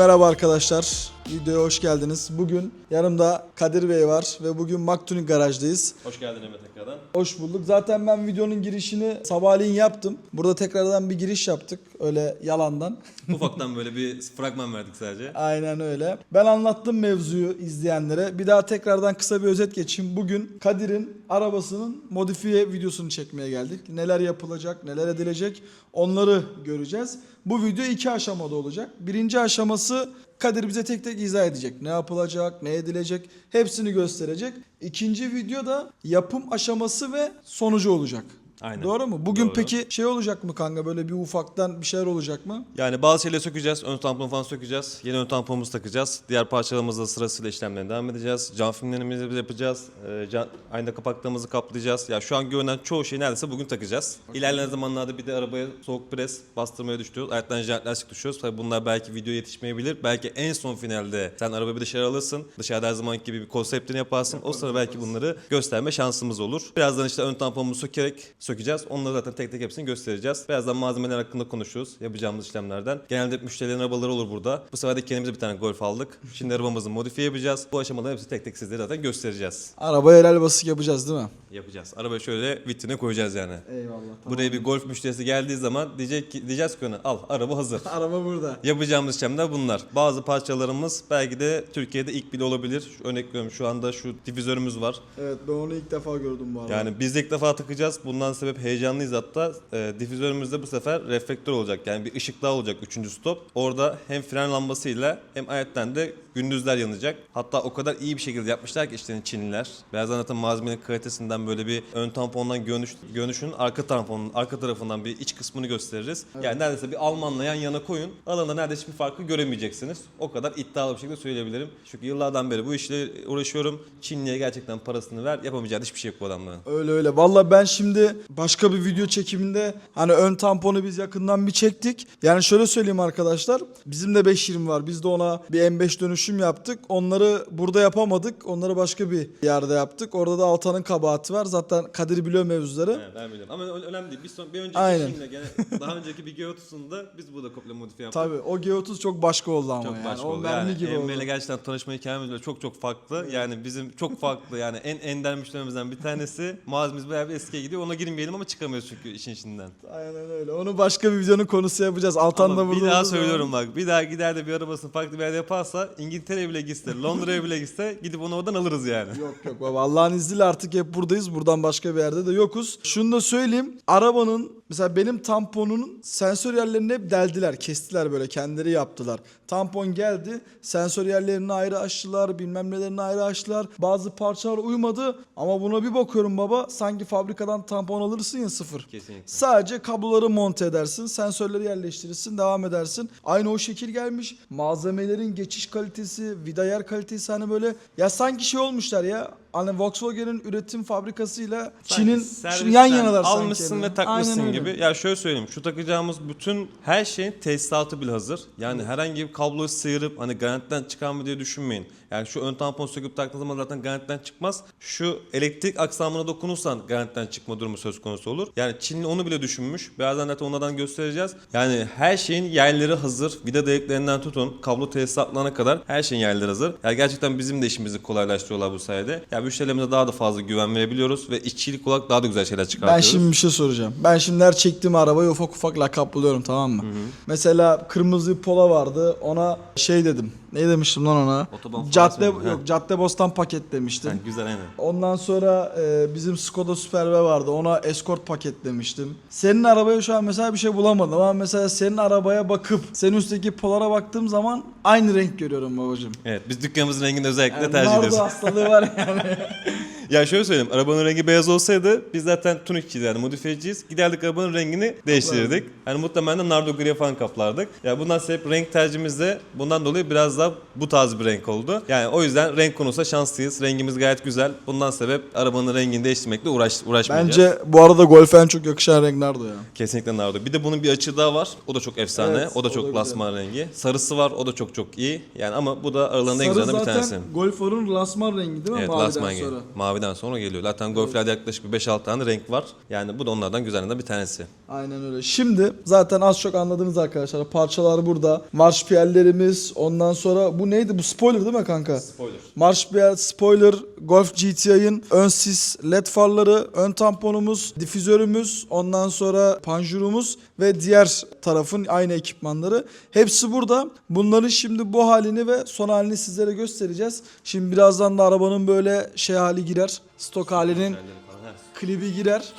Merhaba arkadaşlar. Videoya hoş geldiniz. Bugün yanımda Kadir Bey var ve bugün Maktunik Garaj'dayız. Hoş geldin Emre tekrardan. Hoş bulduk. Zaten ben videonun girişini sabahleyin yaptım. Burada tekrardan bir giriş yaptık. Öyle yalandan. Ufaktan böyle bir fragman verdik sadece. Aynen öyle. Ben anlattım mevzuyu izleyenlere. Bir daha tekrardan kısa bir özet geçeyim. Bugün Kadir'in arabasının modifiye videosunu çekmeye geldik. Neler yapılacak, neler edilecek onları göreceğiz. Bu video iki aşamada olacak. Birinci aşaması Kadir bize tek tek izah edecek. Ne yapılacak, ne edilecek hepsini gösterecek. İkinci video da yapım aşaması ve sonucu olacak. Aynen. Doğru mu? Bugün Doğru. peki şey olacak mı kanka böyle bir ufaktan bir şeyler olacak mı? Yani bazı şeyleri sökeceğiz. Ön tamponu falan sökeceğiz. Yeni ön tamponumuzu takacağız. Diğer parçalarımızla sırasıyla işlemlerine devam edeceğiz. Cam filmlerimizi yapacağız. Ee, can, ayna kapaklarımızı kaplayacağız. Ya şu an görünen çoğu şeyi neredeyse bugün takacağız. İlerleyen zamanlarda bir de arabaya soğuk pres bastırmaya düşüyoruz. Ayaktan lastik düşüyoruz. Tabii bunlar belki video yetişmeyebilir. Belki en son finalde sen arabayı bir dışarı alırsın. Dışarıda her zamanki gibi bir konseptini yaparsın. O sırada belki bunları gösterme şansımız olur. Birazdan işte ön tamponumuzu sökerek sökeceğiz. Onları zaten tek tek hepsini göstereceğiz. Birazdan malzemeler hakkında konuşuruz. Yapacağımız işlemlerden. Genelde müşterilerin arabaları olur burada. Bu sefer de kendimize bir tane Golf aldık. Şimdi arabamızı modifiye yapacağız. Bu aşamaların hepsini tek tek sizlere zaten göstereceğiz. Arabaya helal basık yapacağız değil mi? Yapacağız. Arabayı şöyle vitrine koyacağız yani. Eyvallah. Buraya bir golf müşterisi geldiği zaman diyecek ki, diyeceğiz ki ona al araba hazır. Araba burada. Yapacağımız işlemler bunlar. Bazı parçalarımız belki de Türkiye'de ilk bile olabilir. Şu, örnek veriyorum şu anda şu difüzörümüz var. Evet ben onu ilk defa gördüm bu arada. Yani biz de ilk defa takacağız. Bundan sebep heyecanlıyız hatta. E, difüzörümüzde bu sefer reflektör olacak. Yani bir ışık daha olacak üçüncü stop. Orada hem fren lambasıyla hem ayetten de gündüzler yanacak. Hatta o kadar iyi bir şekilde yapmışlar ki işte Çinliler. Birazdan zaten malzemenin kalitesinden böyle bir ön tampondan görünüş, görünüşün arka tamponun arka tarafından bir iç kısmını gösteririz. Yani neredeyse bir Almanla yan yana koyun. Alanda neredeyse bir farkı göremeyeceksiniz. O kadar iddialı bir şekilde söyleyebilirim. Çünkü yıllardan beri bu işle uğraşıyorum. Çinliye gerçekten parasını ver. Yapamayacağı hiçbir şey yok bu adamların. Öyle öyle. Valla ben şimdi başka bir video çekiminde hani ön tamponu biz yakından bir çektik. Yani şöyle söyleyeyim arkadaşlar. Bizim de 520 var. Biz de ona bir M5 dönüşüm yaptık. Onları burada yapamadık. Onları başka bir yerde yaptık. Orada da Altan'ın kabahati var. Zaten Kadir biliyor mevzuları. Evet, ben biliyorum. Ama ö- önemli değil. Bir, son, bir önceki Aynen. işimle gene daha önceki bir G30'unda biz burada komple modifiye yaptık. Tabii o G30 çok başka oldu ama Çok yani. başka o oldu. mermi Yani gibi Emre oldu. ile gerçekten tanışma hikayemiz böyle çok çok farklı. Yani bizim çok farklı yani en ender müşterimizden bir tanesi. Malzememiz bayağı bir eskiye gidiyor. Ona girmeyelim ama çıkamıyoruz çünkü işin içinden. Aynen öyle. Onu başka bir videonun konusu yapacağız. Altan da Ama burada bir daha söylüyorum bak. Bir daha gider de bir arabasını farklı bir yerde yaparsa İngiltere'ye bile gitse, Londra'ya bile gitse gidip onu oradan alırız yani. Yok yok baba Allah'ın izniyle artık hep buradayız. Buradan başka bir yerde de yokuz. Şunu da söyleyeyim. Arabanın mesela benim tamponunun sensör yerlerini hep deldiler. Kestiler böyle kendileri yaptılar. Tampon geldi. Sensör yerlerini ayrı açtılar. Bilmem nelerini ayrı açtılar. Bazı parçalar uymadı. Ama buna bir bakıyorum baba. Sanki fabrikadan tampon alırsın ya sıfır. Kesinlikle. Sadece kabloları monte edersin, sensörleri yerleştirirsin, devam edersin. Aynı o şekil gelmiş. Malzemelerin geçiş kalitesi, vida yer kalitesi hani böyle ya sanki şey olmuşlar ya. Hani Volkswagen'in üretim fabrikasıyla Çin'in yan yanalar sanki. almışsın ve takmışsın gibi. Ya şöyle söyleyeyim. Şu takacağımız bütün her şeyin tesisatı bile hazır. Yani herhangi bir kabloyu sıyırıp hani garantiden çıkar mı diye düşünmeyin. Yani şu ön tampon söküp taktığın zaman zaten garantiden çıkmaz. Şu elektrik aksamına dokunursan garantiden çıkma durumu söz konusu olur. Yani Çinli onu bile düşünmüş. Birazdan zaten onlardan göstereceğiz. Yani her şeyin yerleri hazır. Vida deyiklerinden tutun. Kablo tesisatlarına kadar her şeyin yerleri hazır. Yani gerçekten bizim de işimizi kolaylaştırıyorlar bu sayede. Yani müşterilerimize daha da fazla güven verebiliyoruz ve işçilik olarak daha da güzel şeyler Ben çıkartıyoruz. şimdi bir şey soracağım. Ben şimdi her çektiğim arabayı ufak ufak lakaplıyorum tamam mı? Mesela kırmızı bir pola vardı. Ona şey dedim. Ne demiştim lan ona? Otoban Cadde yok Cadde Bostan paket demiştim. Ha, güzel aynen. Ondan sonra e, bizim Skoda Superb vardı. Ona Escort paketlemiştim. Senin arabaya şu an mesela bir şey bulamadım ama mesela senin arabaya bakıp senin üstteki Polar'a baktığım zaman aynı renk görüyorum babacığım. Evet biz dükkanımızın rengini özellikle Yani tercih nardo ediyoruz. hastalığı var yani. Ya şöyle söyleyeyim arabanın rengi beyaz olsaydı biz zaten tunikçiyiz yani modifiyeciyiz. Giderdik arabanın rengini değiştirirdik. Hani muhtemelen de nardo gri falan kaplardık. Ya bundan sebep renk tercihimiz de bundan dolayı biraz daha bu tarz bir renk oldu. Yani o yüzden renk konusunda şanslıyız. Rengimiz gayet güzel. Bundan sebep arabanın rengini değiştirmekle uğraş, uğraşmayacağız. Bence bu arada Golf'e en çok yakışan renk nardo ya. Kesinlikle nardo. Bir de bunun bir açığı daha var. O da çok efsane. Evet, o da çok lasman rengi. Sarısı var. O da çok çok iyi. Yani ama bu da aralarında en Sarı güzelinden bir zaten tanesi. Golf lasman rengi değil mi? Evet Maviden lasman rengi. sonra. Maviden Maviden sonra geliyor. Zaten Golf'lerde yaklaşık bir 5-6 tane renk var. Yani bu da onlardan güzellerinden bir tanesi. Aynen öyle. Şimdi zaten az çok anladınız arkadaşlar. Parçalar burada. Marşpiyerlerimiz. Ondan sonra bu neydi? Bu spoiler değil mi kanka? Spoiler. Marşpiyer, spoiler, Golf GTI'ın ön sis, led farları, ön tamponumuz, difüzörümüz, ondan sonra panjurumuz ve diğer tarafın aynı ekipmanları. Hepsi burada. Bunların şimdi bu halini ve son halini sizlere göstereceğiz. Şimdi birazdan da arabanın böyle şey hali girer. Stok halinin klibi girer.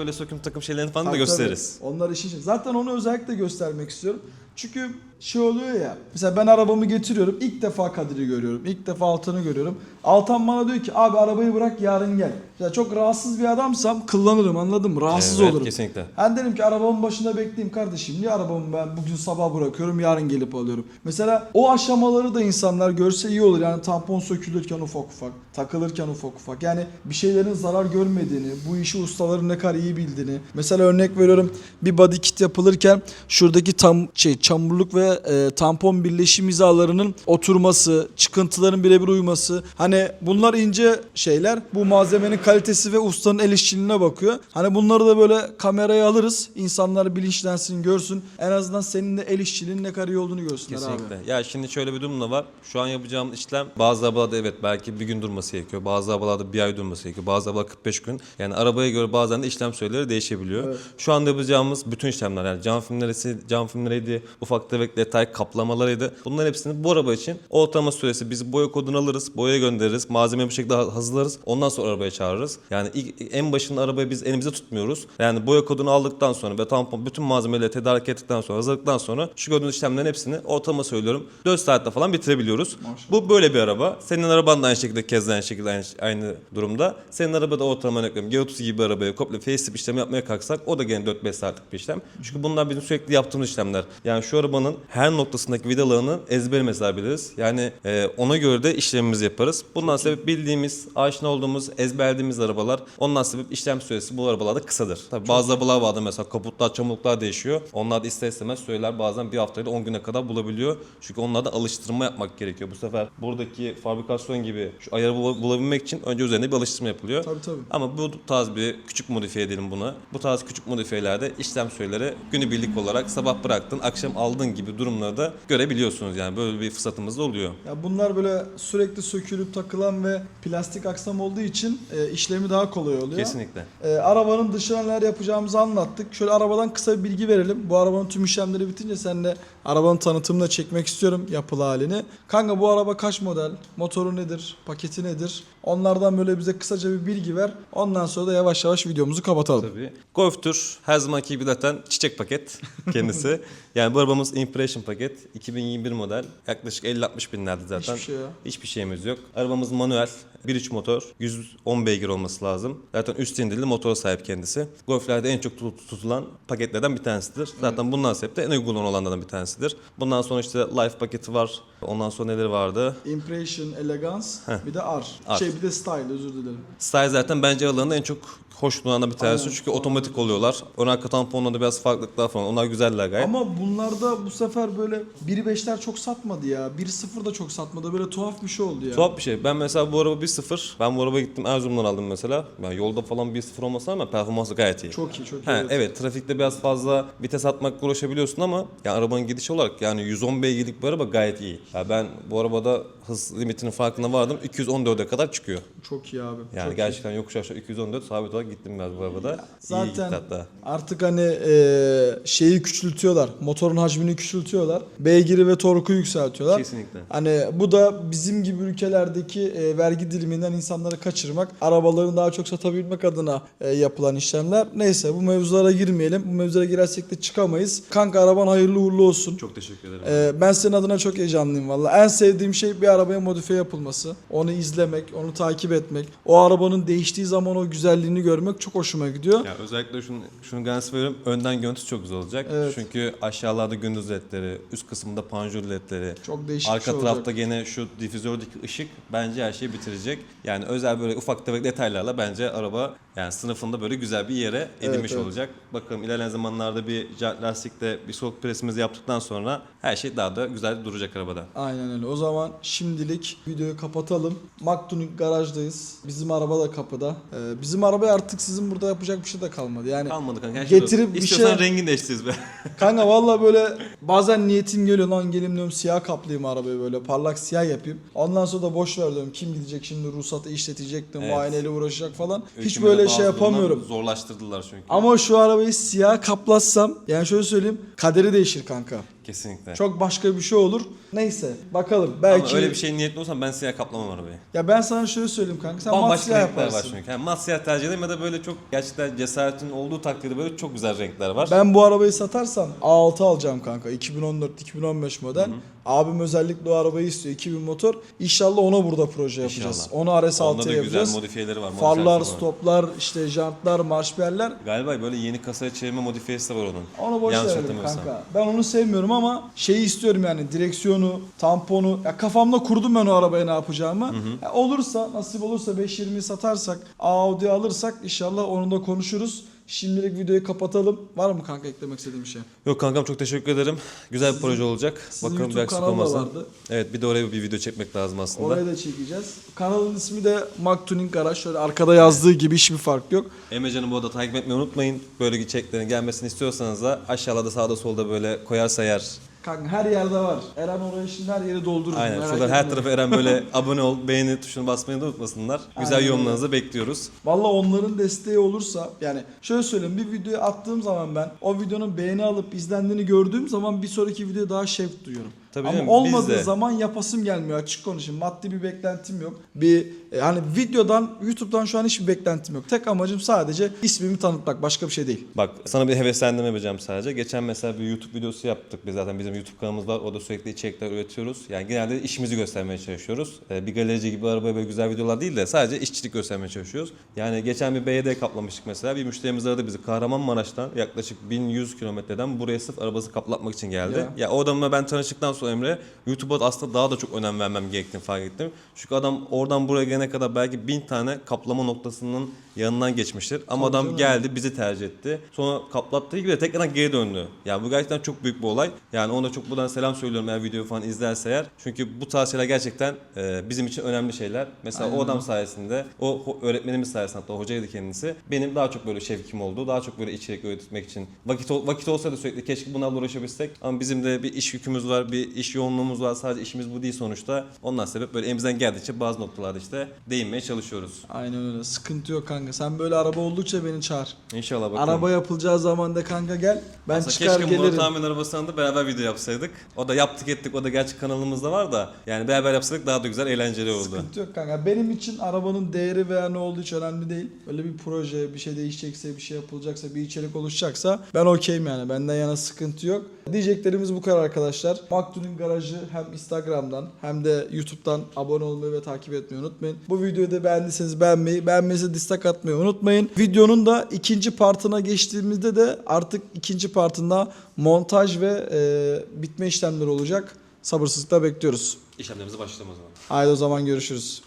Böyle söküm takım şeylerini falan da Tabii, gösteririz. tabii. Onlar işin için. Zaten onu özellikle göstermek istiyorum. Çünkü şey oluyor ya. Mesela ben arabamı getiriyorum. ilk defa Kadir'i görüyorum. ilk defa Altan'ı görüyorum. Altan bana diyor ki abi arabayı bırak yarın gel. Ya çok rahatsız bir adamsam kullanırım anladın mı? Rahatsız Evet, olurum. kesinlikle. Ben derim ki arabamın başında bekleyeyim kardeşim. Niye arabamı ben bugün sabah bırakıyorum yarın gelip alıyorum. Mesela o aşamaları da insanlar görse iyi olur. Yani tampon sökülürken ufak ufak, takılırken ufak ufak. Yani bir şeylerin zarar görmediğini, bu işi ustaların ne kadar iyi bildiğini. Mesela örnek veriyorum bir body kit yapılırken şuradaki tam şey çamurluk ve e, tampon birleşim hizalarının oturması, çıkıntıların birebir uyması. Hani bunlar ince şeyler. Bu malzemenin kalitesi ve ustanın el işçiliğine bakıyor. Hani bunları da böyle kameraya alırız. İnsanlar bilinçlensin, görsün. En azından senin de el işçiliğinin ne kadar iyi olduğunu görsünler abi. Kesinlikle. Ya şimdi şöyle bir durum da var. Şu an yapacağım işlem bazı arabalarda evet belki bir gün durması gerekiyor. Bazı arabalarda bir ay durması gerekiyor. Bazı arabalarda 45 gün. Yani arabaya göre bazen de işlem süreleri değişebiliyor. Evet. Şu anda yapacağımız bütün işlemler yani cam filmlerisi, cam filmleriydi, ufak tefek detay kaplamalarıydı. Bunların hepsini bu araba için ortalama süresi biz boya kodunu alırız, boya göndeririz, malzemeyi bu şekilde hazırlarız. Ondan sonra arabaya çağırırız. Yani ilk, en başında arabayı biz elimize tutmuyoruz. Yani boya kodunu aldıktan sonra ve tampon bütün malzemeleri tedarik ettikten sonra hazırladıktan sonra şu gördüğünüz işlemlerin hepsini ortalama söylüyorum 4 saatte falan bitirebiliyoruz. Maşallah. Bu böyle bir araba. Senin araban da aynı şekilde kez aynı şekilde aynı, aynı durumda. Senin araba da ortalama örnek veriyorum. G30 gibi bir arabaya komple facelift işlemi yapmaya kalksak o da gene 4-5 saatlik bir işlem. Çünkü bunlar bizim sürekli yaptığımız işlemler. Yani şu arabanın her noktasındaki vidalarını ezberi mesela biliriz. Yani e, ona göre de işlemimizi yaparız. Bundan sebep bildiğimiz, aşina olduğumuz, ezberlediğimiz arabalar. Ondan sebep işlem süresi bu arabalarda kısadır. Tabii bazı arabalar vardır mesela kaputlar, çamurluklar değişiyor. Onlar da ister istemez süreler bazen bir haftayla 10 güne kadar bulabiliyor. Çünkü onlarda alıştırma yapmak gerekiyor. Bu sefer buradaki fabrikasyon gibi şu ayarı bula- bulabilmek için önce üzerinde bir alıştırma yapılıyor. Tabii tabii. Ama bu tarz bir küçük modifiye edelim buna. Bu tarz küçük modifiyelerde işlem süreleri günübirlik olarak sabah bıraktın, akşam aldın gibi durumları da görebiliyorsunuz. Yani böyle bir fırsatımız da oluyor. Ya bunlar böyle sürekli sökülüp takılan ve plastik aksam olduğu için e, işlemi daha kolay oluyor. Kesinlikle. E, arabanın dışına neler yapacağımızı anlattık. Şöyle arabadan kısa bir bilgi verelim. Bu arabanın tüm işlemleri bitince sen de arabanın tanıtımını da çekmek istiyorum yapılı halini. Kanka bu araba kaç model? Motoru nedir? Paketi nedir? Onlardan böyle bize kısaca bir bilgi ver. Ondan sonra da yavaş yavaş videomuzu kapatalım. Tabii. Golf Tour her zamanki gibi zaten çiçek paket kendisi. yani bu arabamız Impression paket. 2021 model. Yaklaşık 50-60 binlerdi zaten. Hiçbir şey ya. Hiçbir şeyimiz yok. Arabamız manuel. 1.3 motor. 110 beygir olması lazım. Zaten üst indirili motora sahip kendisi. Golf'lerde en çok tut- tutulan paketlerden bir tanesidir. Zaten bundan sebep de en uygun olanlardan bir tanesidir. Bundan sonra işte Life paketi var. Ondan sonra neleri vardı? Impression, Elegance, bir de R. R. Şey bir de Style özür dilerim. Style zaten bence aralarında en çok hoş bulunan bir tanesi. Aynen. Çünkü otomatik oluyorlar. Ön arka tamponlarda biraz farklılıklar falan. Onlar güzeller gayet. Ama bunlarda bu sefer böyle 1.5'ler çok satmadı ya. 1.0 da çok satmadı. Böyle tuhaf bir şey oldu ya. Tuhaf bir şey. Ben mesela bu araba 1.0. Ben bu araba gittim Erzurum'dan aldım mesela. Yani yolda falan 1.0 olmasa ama performansı gayet iyi. Çok iyi, çok iyi. Ha, evet. evet. trafikte biraz fazla vites atmakla uğraşabiliyorsun ama yani arabanın gidişi olarak yani 110 beygirlik bir araba gayet iyi. Ya ben bu arabada hız limitinin farkına vardım. 214'e kadar çıkıyor. Çok iyi abi. Yani çok gerçekten yokuş aşağı 214 sabit olarak gittim biraz bu arabada. İyi Zaten hatta. artık hani e, şeyi küçültüyorlar. Motorun hacmini küçültüyorlar. Beygiri ve torku yükseltiyorlar. Kesinlikle. Hani bu da bizim gibi ülkelerdeki e, vergi diliminden insanları kaçırmak, arabalarını daha çok satabilmek adına e, yapılan işlemler. Neyse bu mevzulara girmeyelim. Bu mevzulara girersek de çıkamayız. Kanka araban hayırlı uğurlu olsun. Çok teşekkür ederim. Ee, ben senin adına çok heyecanlıyım valla. En sevdiğim şey bir arabaya modifiye yapılması. Onu izlemek, onu takip etmek. O arabanın değiştiği zaman o güzelliğini görmek çok hoşuma gidiyor. Ya özellikle şunu, şunu garanti veriyorum. Önden görüntüsü çok güzel olacak. Evet. Çünkü aşağılarda gündüz ledleri, üst kısımda panjur ledleri, Çok değişik arka şey olacak. tarafta gene şu difüzördeki ışık bence her şeyi bitirecek. Yani özel böyle ufak tefek detaylarla bence araba yani sınıfında böyle güzel bir yere edinmiş evet. olacak. Bakalım ilerleyen zamanlarda bir lastikte bir soğuk presimizi yaptıktan sonra her şey daha da güzel duracak arabada. Aynen öyle. O zaman şimdilik videoyu kapatalım. Maktunik garajdayız. Bizim araba da kapıda. Ee, bizim arabaya artık sizin burada yapacak bir şey de kalmadı. Yani Kalmadı kanka. Her şey Getirip doğru. bir İstiyorsan şey- rengini değiştiririz be. kanka valla böyle bazen niyetim geliyor lan gelin diyorum siyah kaplayayım arabayı böyle parlak siyah yapayım. Ondan sonra da boş ver diyorum. Kim gidecek şimdi ruhsatı işletecek de Evet. muayeneyle uğraşacak falan. Hiç böyle bazı şey durumlar yapamıyorum. Zorlaştırdılar çünkü. Ama şu arabayı siyah kaplatsam yani şöyle söyleyeyim kaderi değişir kanka. Kesinlikle. Çok başka bir şey olur. Neyse bakalım belki. Ama öyle bir şey niyetli olsam ben siyah kaplamam arabayı. Ya ben sana şöyle söyleyeyim kanka sen mat Bambaşka siyah renkler var yaparsın. çünkü. Yani mat siyah tercih ederim ya da böyle çok gerçekten cesaretin olduğu takdirde böyle çok güzel renkler var. Ben bu arabayı satarsam A6 alacağım kanka. 2014-2015 model. Abim özellikle o arabayı istiyor. 2000 motor. İnşallah ona burada proje yapacağız. İnşallah. Onu Onda RS6'ya da güzel yapacağız. modifiyeleri var. Farlar, modifiyesi var. stoplar, işte jantlar, marşpiyerler. Galiba böyle yeni kasaya çevirme modifiyesi de var onun. Onu boş Yanlış verelim kanka. Ben onu sevmiyorum ama şeyi istiyorum yani direksiyonu, tamponu. Ya kafamda kurdum ben o arabaya ne yapacağımı. Ya olursa, nasip olursa 520'yi satarsak, Audi alırsak inşallah onu da konuşuruz. Şimdilik videoyu kapatalım. Var mı kanka eklemek istediğim bir şey? Yok kankam çok teşekkür ederim. Güzel bir proje olacak. Sizin Bakalım bir aksilik olmazsa. vardı. Evet bir de oraya bir video çekmek lazım aslında. Orayı da çekeceğiz. Kanalın ismi de Mac Tuning Garaj. Şöyle arkada yazdığı gibi hiçbir fark yok. Emrecan'ı bu arada takip etmeyi unutmayın. Böyle içeriklerin gelmesini istiyorsanız da aşağıda sağda solda böyle koyarsa yer. Kanka her yerde var. Eren orayı şimdi her yeri doldurur. Aynen. merak Şuradan her etme. tarafa Eren böyle abone ol, beğeni tuşunu basmayı da unutmasınlar. Güzel Aynen yorumlarınızı bekliyoruz. Valla onların desteği olursa yani şöyle söyleyeyim bir videoyu attığım zaman ben o videonun beğeni alıp izlendiğini gördüğüm zaman bir sonraki videoya daha şevk duyuyorum. Tabii Ama canım, olmadığı biz de. zaman yapasım gelmiyor açık konuşayım. Maddi bir beklentim yok. Bir e, hani videodan YouTube'dan şu an hiçbir beklentim yok. Tek amacım sadece ismimi tanıtmak başka bir şey değil. Bak sana bir heveslendirme yapacağım sadece. Geçen mesela bir YouTube videosu yaptık. Biz zaten bizim YouTube kanalımız var. Orada sürekli içerikler üretiyoruz. Yani genelde işimizi göstermeye çalışıyoruz. Ee, bir galerici gibi arabaya böyle güzel videolar değil de sadece işçilik göstermeye çalışıyoruz. Yani geçen bir BYD kaplamıştık mesela. Bir müşterimiz aradı bizi Kahramanmaraş'tan yaklaşık 1100 kilometreden buraya sırf arabası kaplatmak için geldi. Ya. Ya o adamla ben tanıştıktan sonra Emre YouTube'a aslında daha da çok önem vermem gerektiğini fark ettim. Çünkü adam oradan buraya gelene kadar belki bin tane kaplama noktasının yanından geçmiştir. Ama Tabii adam canım. geldi bizi tercih etti. Sonra kaplattığı gibi de tekrardan geri döndü. Yani bu gerçekten çok büyük bir olay. Yani ona çok buradan selam söylüyorum eğer videoyu falan izlerse eğer. Çünkü bu tarz şeyler gerçekten e, bizim için önemli şeyler. Mesela Aynen o adam sayesinde, o öğretmenimiz sayesinde hatta hocaydı kendisi. Benim daha çok böyle şevkim oldu. Daha çok böyle içerik üretmek için. Vakit ol- vakit olsa da sürekli keşke bunlarla uğraşabilsek. Ama bizim de bir iş yükümüz var, bir iş yoğunluğumuz var. Sadece işimiz bu değil sonuçta. Ondan sebep böyle elimizden geldikçe bazı noktalarda işte değinmeye çalışıyoruz. Aynen öyle. Sıkıntı yok kanka. Sen böyle araba oldukça beni çağır. İnşallah bakalım. Araba yapılacağı zaman da kanka gel. Ben Aslında çıkar keşke gelirim. Murat abinin arabasından da beraber video yapsaydık. O da yaptık ettik. O da gerçi kanalımızda var da. Yani beraber yapsaydık daha da güzel, eğlenceli olurdu. Sıkıntı yok kanka. Benim için arabanın değeri veya ne olduğu hiç önemli değil. Öyle bir proje, bir şey değişecekse, bir şey yapılacaksa, bir içerik oluşacaksa ben okeyim yani. Benden yana sıkıntı yok. Diyeceklerimiz bu kadar arkadaşlar. Maktu'nun garajı hem Instagram'dan hem de YouTube'dan abone olmayı ve takip etmeyi unutmayın. Bu videoyu da beğendiyseniz beğenmeyi, beğenmeyse dislike atmayı unutmayın. Videonun da ikinci partına geçtiğimizde de artık ikinci partında montaj ve e, bitme işlemleri olacak. Sabırsızlıkla bekliyoruz. İşlemlerimize başlayalım o zaman. Haydi o zaman görüşürüz.